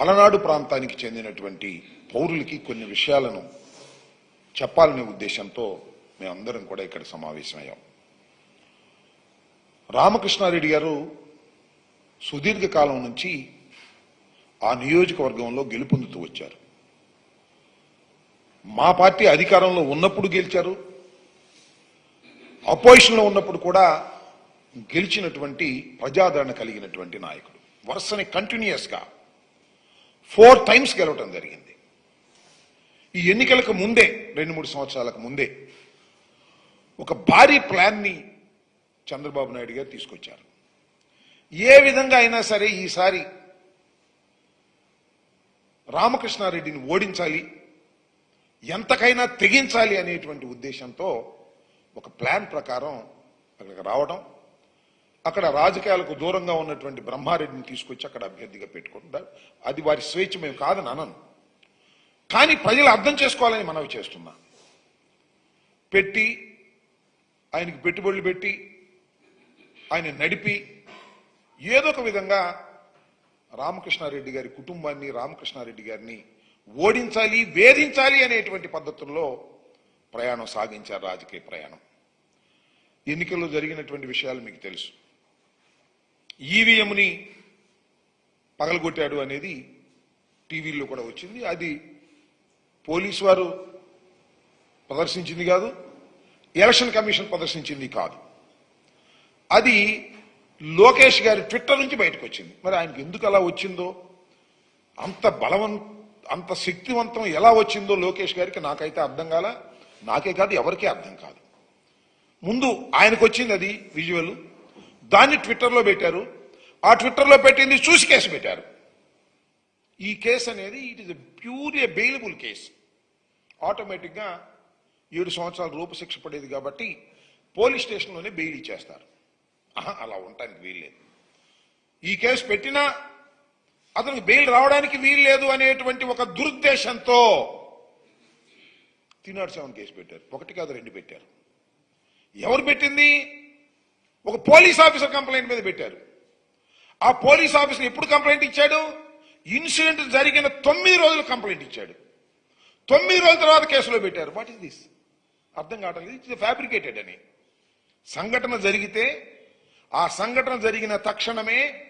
పలనాడు ప్రాంతానికి చెందినటువంటి పౌరులకి కొన్ని విషయాలను చెప్పాలనే ఉద్దేశంతో మేమందరం కూడా ఇక్కడ సమావేశమయ్యాం. రామకృష్ణారెడ్డి గారు సుదీర్ఘకాలం నుంచి ఆ నియోజకవర్గంలో గెలుపొందుతూ వచ్చారు. మా పార్టీ అధికారంలో ఉన్నప్పుడు గెలిచారు. అపోజిషన్లో ఉన్నప్పుడు కూడా గెలిచినటువంటి ప్రజాదరణ కలిగినటువంటి నాయకుడు. వరుసని కంటిన్యూస్గా ఫోర్ టైమ్స్ గెలవటం జరిగింది. ఈ ఎన్నికలకు ముందే రెండు మూడు సంవత్సరాలకు ముందే ఒక భారీ ప్లాన్ని చంద్రబాబు నాయుడు గారు తీసుకొచ్చారు. ఏ విధంగా అయినా సరే ఈసారి రామకృష్ణారెడ్డిని ఓడించాలి ఎంతకైనా తెగించాలి అనేటువంటి ఉద్దేశంతో ఒక ప్లాన్ ప్రకారం అక్కడికి రావడం అక్కడ రాజకీయాలకు దూరంగా ఉన్నటువంటి బ్రహ్మారెడ్డిని తీసుకొచ్చి అక్కడ అభ్యర్థిగా పెట్టుకుంటారు. అది వారి స్వేచ్ఛ మేము కాదని అనను. కానీ ప్రజలు అర్థం చేసుకోవాలని మనవి చేస్తున్నా. పెట్టి ఆయనకి పెట్టుబడులు పెట్టి ఆయన నడిపి ఏదో ఒక విధంగా రామకృష్ణారెడ్డి గారి కుటుంబాన్ని రామకృష్ణారెడ్డి గారిని ఓడించాలి వేధించాలి అనేటువంటి పద్ధతుల్లో ప్రయాణం సాగించారు రాజకీయ ప్రయాణం. ఎన్నికల్లో జరిగినటువంటి విషయాలు మీకు తెలుసు. ఈవీఎంని పగలగొట్టాడు అనేది టీవీల్లో కూడా వచ్చింది. అది పోలీసు వారు ప్రదర్శించింది కాదు ఎలక్షన్ కమిషన్ ప్రదర్శించింది కాదు. అది లోకేష్ గారి ట్విట్టర్ నుంచి బయటకు వచ్చింది. మరి ఆయనకి ఎందుకు అలా వచ్చిందో అంత బలవం అంత శక్తివంతం ఎలా వచ్చిందో లోకేష్ గారికి నాకైతే అర్థం కాల నాకే కాదు ఎవరికీ అర్థం కాదు. ముందు ఆయనకు వచ్చింది అది విజువల్ దాన్ని ట్విట్టర్లో పెట్టారు. ఆ ట్విట్టర్లో పెట్టింది చూసి కేసు పెట్టారు. ఈ కేసు అనేది it is pure a bailable case ఆటోమేటిక్గా ఏడు సంవత్సరాల రూపశిక్ష పడేది కాబట్టి పోలీస్ స్టేషన్లోనే బెయిల్ ఇచ్చేస్తారు. ఆహా, అలా ఉండటానికి వీల్లేదు. ఈ కేసు పెట్టినా అతనికి బెయిల్ రావడానికి వీల్లేదు అనేటువంటి ఒక దురుద్దేశంతో త్రీ సెవెన్ కేసు పెట్టారు. ఒకటి కాదు రెండు పెట్టారు. ఎవరు పెట్టింది? ఒక పోలీస్ ఆఫీసర్ కంప్లైంట్ మీద పెట్టారు. ఆ పోలీస్ ఆఫీసర్ ఎప్పుడు కంప్లైంట్ ఇచ్చాడు? ఇన్సిడెంట్ జరిగిన తొమ్మిది రోజులు కంప్లైంట్ ఇచ్చాడు. తొమ్మిది రోజుల తర్వాత కేసులో పెట్టారు. వాట్ ఇస్ దిస్ అర్థం కావట్లేదు. ఇట్స్ ఫ్యాబ్రికేటెడ్ అని. సంఘటన జరిగితే ఆ సంఘటన జరిగిన తక్షణమే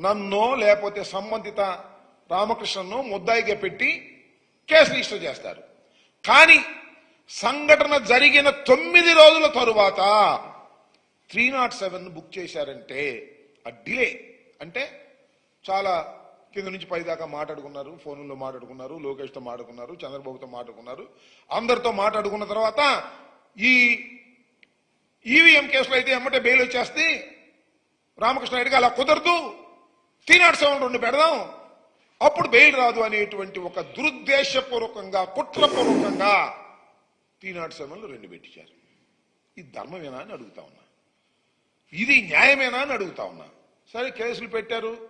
నన్ను లేకపోతే సంబంధిత రామకృష్ణను ముద్దాయిగా పెట్టి కేసు రిజిస్టర్ చేస్తారు. కానీ సంఘటన జరిగిన తొమ్మిది రోజుల తరువాత త్రీ నాట్ సెవెన్ బుక్ చేశారంటే ఆ డిలే. అంటే చాలా కింద నుంచి పై దాకా మాట్లాడుకున్నారు ఫోన్లో మాట్లాడుకున్నారు లోకేష్తో మాట్లాడుకున్నారు చంద్రబాబుతో మాట్లాడుకున్నారు. అందరితో మాట్లాడుకున్న తర్వాత ఈ ఈవీఎం కేసులో అయితే ఎమ్మటే బెయిల్ వచ్చేస్తే రామకృష్ణ రెడ్డికి అలా కుదరదు. త్రీ నాట్ సెవెన్ రెండు పెడదాం. అప్పుడు బెయిల్ రాదు అనేటువంటి ఒక దురుద్దేశపూర్వకంగా కుట్రపూర్వకంగా త్రీ నాట్ సెవెన్లు రెండు పెట్టించారు. ఇది ధర్మమేనా అని అడుగుతా ఉన్నా. ఇది న్యాయమేనా అని అడుగుతా ఉన్నా. సరే కేసులు పెట్టారు.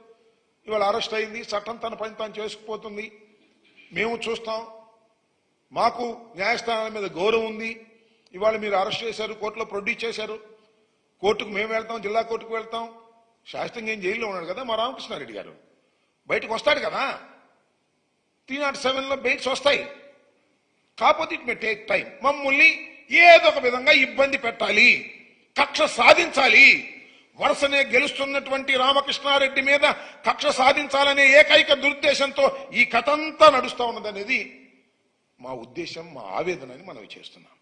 ఇవాళ అరెస్ట్ అయింది. చట్టం తన పని తాను చేసుకుపోతుంది. మేము చూస్తాం. మాకు న్యాయస్థానాల మీద గౌరవం ఉంది. ఇవాళ మీరు అరెస్ట్ చేశారు కోర్టులో ప్రొడ్యూస్ చేశారు. కోర్టుకు మేము వెళ్తాం జిల్లా కోర్టుకు వెళ్తాం. శాస్త్రంగా ఏం జైల్లో ఉన్నాడు కదా మా రామకృష్ణారెడ్డి గారు. బయటకు వస్తాడు కదా. త్రీ నాట్ సెవెన్లో బెయిల్స్ వస్తాయి. కాకపోతే ఇట్ మే టేక్ టైం. మమ్మల్ని ఏదో ఒక విధంగా ఇబ్బంది పెట్టాలి. కక్ష సాధించాలి. వరుసనే గెలుస్తున్నటువంటి రామకృష్ణారెడ్డి మీద కక్ష సాధించాలనే ఏకైక దురుద్దేశంతో ఈ కథంతా నడుస్తూ ఉన్నదనేది మా ఉద్దేశం మా ఆవేదన అని మనం చేస్తున్నాం.